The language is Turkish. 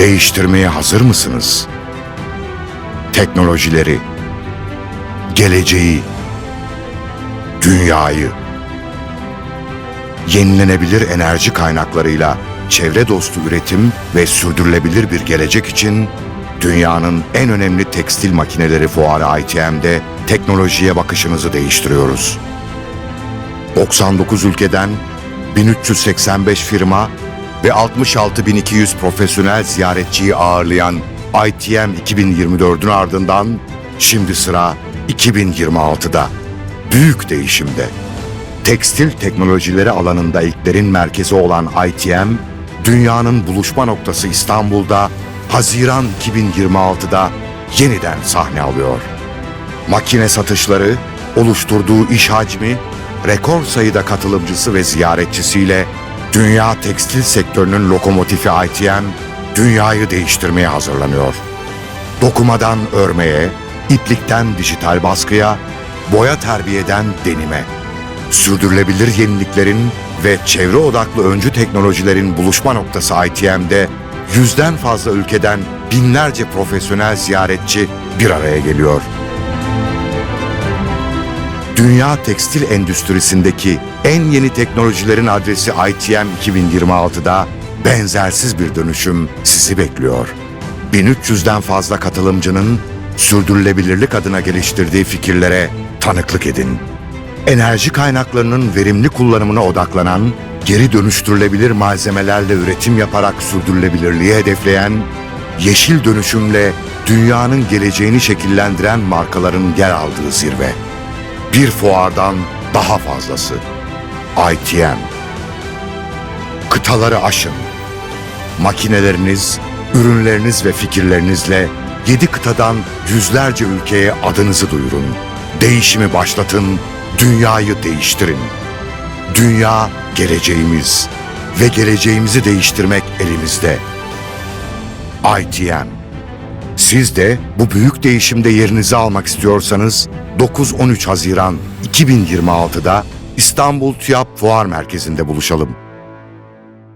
Değiştirmeye hazır mısınız? Teknolojileri, geleceği, dünyayı. Yenilenebilir enerji kaynaklarıyla çevre dostu üretim ve sürdürülebilir bir gelecek için dünyanın en önemli tekstil makineleri fuarı ITM'de teknolojiye bakışınızı değiştiriyoruz. 99 ülkeden 1385 firma ve 66.200 profesyonel ziyaretçiyi ağırlayan ITM 2024'ün ardından şimdi sıra 2026'da. Büyük değişimde. Tekstil teknolojileri alanında ilklerin merkezi olan ITM, dünyanın buluşma noktası İstanbul'da Haziran 2026'da yeniden sahne alıyor. Makine satışları, oluşturduğu iş hacmi, rekor sayıda katılımcısı ve ziyaretçisiyle dünya tekstil sektörünün lokomotifi ITM, dünyayı değiştirmeye hazırlanıyor. Dokumadan örmeye, iplikten dijital baskıya, boya terbiyeden denime. Sürdürülebilir yeniliklerin ve çevre odaklı öncü teknolojilerin buluşma noktası ITM'de yüzden fazla ülkeden binlerce profesyonel ziyaretçi bir araya geliyor. Dünya tekstil endüstrisindeki en yeni teknolojilerin adresi ITM 2026'da benzersiz bir dönüşüm sizi bekliyor. 1300'den fazla katılımcının sürdürülebilirlik adına geliştirdiği fikirlere tanıklık edin. Enerji kaynaklarının verimli kullanımına odaklanan, geri dönüştürülebilir malzemelerle üretim yaparak sürdürülebilirliği hedefleyen, yeşil dönüşümle dünyanın geleceğini şekillendiren markaların yer aldığı zirve bir fuardan daha fazlası. ITM. Kıtaları aşın. Makineleriniz, ürünleriniz ve fikirlerinizle 7 kıtadan yüzlerce ülkeye adınızı duyurun. Değişimi başlatın, dünyayı değiştirin. Dünya geleceğimiz ve geleceğimizi değiştirmek elimizde. ITM. Siz de bu büyük değişimde yerinizi almak istiyorsanız 9-13 Haziran 2026'da İstanbul TÜYAP Fuar Merkezi'nde buluşalım.